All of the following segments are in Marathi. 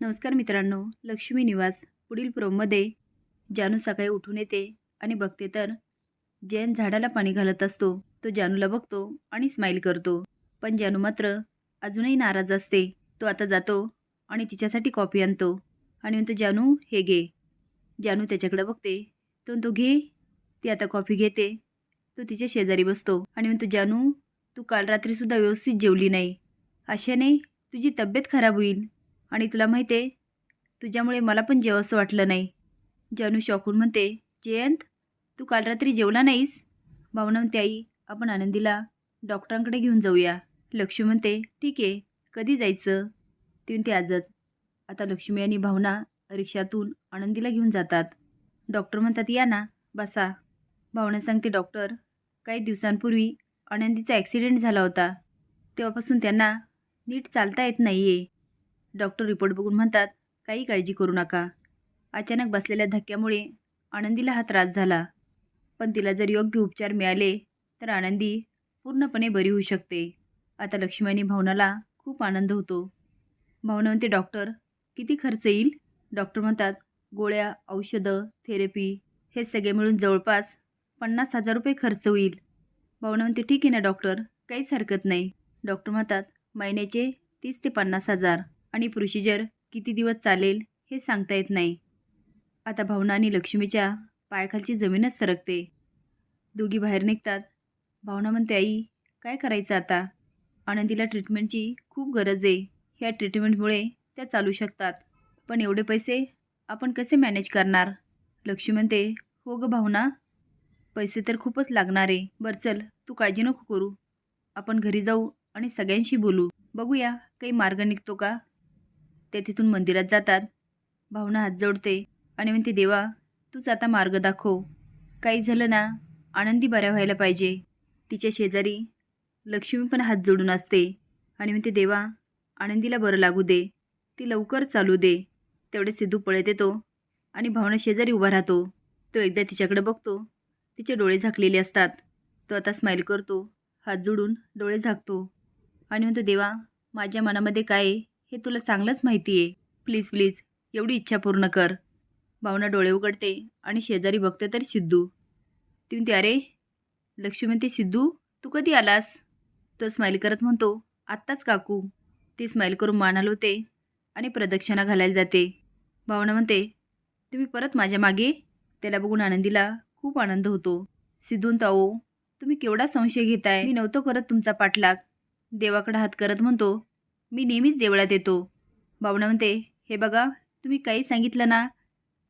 नमस्कार मित्रांनो लक्ष्मी निवास पुढील प्रोममध्ये. जानू सकाळी उठून येते आणि बघते तर जैन झाडाला पाणी घालत असतो. तो जानूला बघतो आणि स्माईल करतो. पण जानू मात्र अजूनही नाराज असते. तो आता जातो आणि तिच्यासाठी कॉफी आणतो. आणि म्हणतो जानू हे घे. जानू त्याच्याकडे बघते. तो तो घे. ती आता कॉफी घेते. तो तिच्या शेजारी बसतो. आणि म्हणतो जानू तू काल रात्रीसुद्धा व्यवस्थित जेवली नाही. अशाने तुझी तब्येत खराब होईल. आणि तुला माहिती आहे तुझ्यामुळे मला पण जेवावंसं वाटलं नाही. जानू शॉकून म्हणते जयंत तू काल रात्री जेवला नाहीस भावना म्हणते आई आपण आनंदीला डॉक्टरांकडे घेऊन जाऊया लक्ष्मी म्हणते ठीक आहे कधी जायचं ती म्हणते आजच आता लक्ष्मी आणि भावना रिक्षातून आनंदीला घेऊन जातात. डॉक्टर म्हणतात या ना बसा भावना सांगते डॉक्टर काही दिवसांपूर्वी आनंदीचा ॲक्सिडेंट झाला होता. तेव्हापासून त्यांना नीट चालता येत नाही आहे डॉक्टर रिपोर्ट बघून म्हणतात काही काळजी करू नका. अचानक बसलेल्या धक्क्यामुळे आनंदीला हा त्रास झाला. पण तिला जर योग्य उपचार मिळाले तर आनंदी पूर्णपणे बरी होऊ शकते. आता लक्ष्मी आणि भावनाला खूप आनंद होतो. भावना म्हणते डॉक्टर किती खर्च येईल? डॉक्टर म्हणतात गोळ्या औषधं थेरपी हे सगळे मिळून जवळपास पन्नास हजार रुपये खर्च होईल. भावना म्हणते ठीक आहे ना डॉक्टर काहीच हरकत नाही. डॉक्टर म्हणतात महिन्याचे तीस ते पन्नास हजार. आणि प्रोसिजर किती दिवस चालेल हे सांगता येत नाही. आता भावना आणि लक्ष्मीच्या पायाखालची जमीनच सरकते. दोघी बाहेर निघतात. भावना म्हणते आई काय करायचं आता? आनंदीला ट्रीटमेंटची खूप गरज आहे. ह्या ट्रीटमेंटमुळे त्या चालू शकतात. पण एवढे पैसे आपण कसे मॅनेज करणार? लक्ष्मी म्हणते हो गं भावना. पैसे तर खूपच लागणार आहे. बरं चल तू काळजी नको करू. आपण घरी जाऊ आणि सगळ्यांशी बोलू. बघूया काही मार्ग निघतो का? ते तिथून मंदिरात जातात. भावना हात जोडते आणि म्हणते देवा तूच आता मार्ग दाखव. काही झालं ना आनंदी बऱ्या व्हायला पाहिजे. तिच्या शेजारी लक्ष्मी पण हात जोडून असते आणि म्हणते देवा आनंदीला बरं लागू दे. ती लवकर चालू दे. तेवढे सिद्धू पळत येतो आणि भावना शेजारी उभा राहतो. तो एकदा तिच्याकडे बघतो. तिचे डोळे झाकलेले असतात. तो आता स्माईल करतो. हात जोडून डोळे झाकतो आणि म्हणतो देवा माझ्या मनामध्ये काय आहे? हे तुला चांगलंच माहिती आहे प्लीज प्लीज एवढी इच्छा पूर्ण कर. भावना डोळे उघडते आणि शेजारी बघते तर सिद्धू. ती म्हणते अरे लक्ष्मी म्हणते सिद्धू तू कधी आलास? तो स्माईल करत म्हणतो आत्ताच काकू. ती स्माईल करून मान हलवते आणि प्रदक्षिणा घालायला जाते. भावना म्हणते तुम्ही परत माझ्या मागे? त्याला बघून आनंदीला खूप आनंद होतो. सिद्धून ताओ तुम्ही केवढा संशय घेताय? मी नव्हतो करत तुमचा पाठलाग. देवाकडे हात करत म्हणतो मी नेहमीच देवळात येतो. भावना म्हणते हे बघा तुम्ही काही सांगितलं ना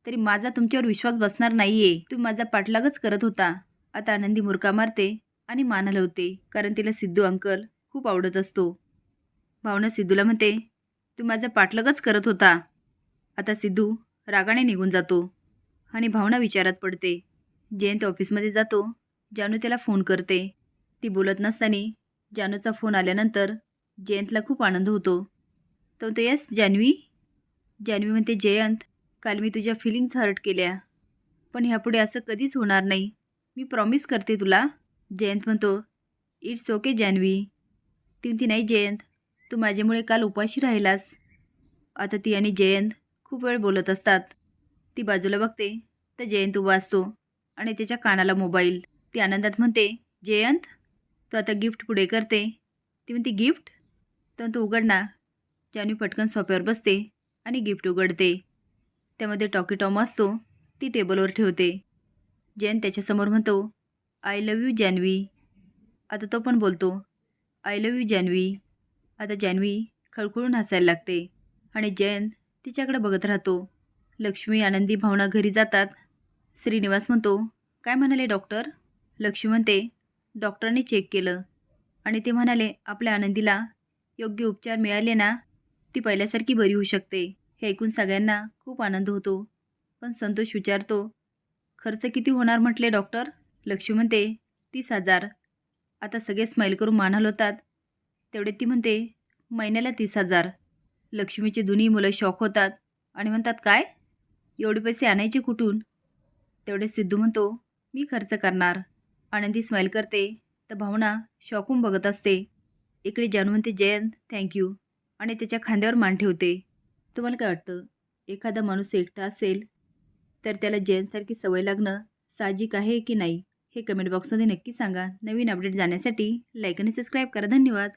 तरी माझा तुमच्यावर विश्वास बसणार नाही आहे तुम्ही माझा पाठलागच करत होता. आता आनंदी मुरका मारते आणि मान हलवते कारण तिला सिद्धू अंकल खूप आवडत असतो. भावना सिद्धूला म्हणते तू माझा पाठलागच करत होता. आता सिद्धू रागाने निघून जातो आणि भावना विचारात पडते. जयंत ऑफिसमध्ये जातो जानू त्याला फोन करते. ती बोलत नसताना जानूचा फोन आल्यानंतर जयंतला खूप आनंद होतो. तर तो येस जान्हवी. जान्हवी म्हणते जयंत काल मी तुझ्या फिलिंग्स हर्ट केल्या. पण ह्यापुढे असं कधीच होणार नाही. मी प्रॉमिस करते तुला. जयंत म्हणतो इट्स ओके जान्हवी. ती म्हणते नाही जयंत तू माझ्यामुळे काल उपाशी राहिलास. आता ती आणि जयंत खूप वेळ बोलत असतात. ती बाजूला बघते तर जयंत उभा असतो आणि त्याच्या कानाला मोबाईल ती आनंदात म्हणते जयंत तू आता गिफ्ट पुढे करते. ती म्हणते गिफ्ट तर तो उघड ना. जानवी पटकन सोफ्यावर बसते आणि गिफ्ट उघडते. त्यामध्ये टॉकी टॉम असतो ती टेबलवर ठेवते. जैन त्याच्यासमोर म्हणतो आय लव यू जॅनवी आता तो पण बोलतो आय लव यू जॅनवी आता जानवी खळखळून हसायला लागते आणि जैन तिच्याकडे बघत राहतो. लक्ष्मी आनंदी भावना घरी जातात. श्रीनिवास म्हणतो काय म्हणाले डॉक्टर? लक्ष्मी म्हणते डॉक्टरांनी चेक केलं. आणि ते म्हणाले आपल्या आनंदीला योग्य उपचार मिळाले ना ती पहिल्यासारखी बरी होऊ शकते हे ऐकून सगळ्यांना खूप आनंद होतो. पण संतोष विचारतो खर्च किती होणार म्हटले डॉक्टर? लक्ष्मी म्हणते तीस हजार. आता सगळे स्माईल करून मान हलवतात. तेवढे ती म्हणते महिन्याला तीस हजार. लक्ष्मीचे दोन्ही मुलं शॉक होतात आणि म्हणतात काय? एवढे पैसे आणायचे कुठून? तेवढे सिद्धू म्हणतो मी खर्च करणार. आनंदी स्माईल करते तर भावना शॉकून बघत असते. इकडे जानू म्हणते जयंत थँक्यू आणि त्याच्या खांद्यावर मान ठेवते. तुम्हाला काय वाटतं? एखादा माणूस एकटा असेल तर त्याला जयंतसारखी सवय लागणं साहजिक आहे की नाही? हे कमेंट बॉक्समध्ये नक्की सांगा. नवीन अपडेट जाण्यासाठी लाईक आणि सबस्क्राईब करा. धन्यवाद.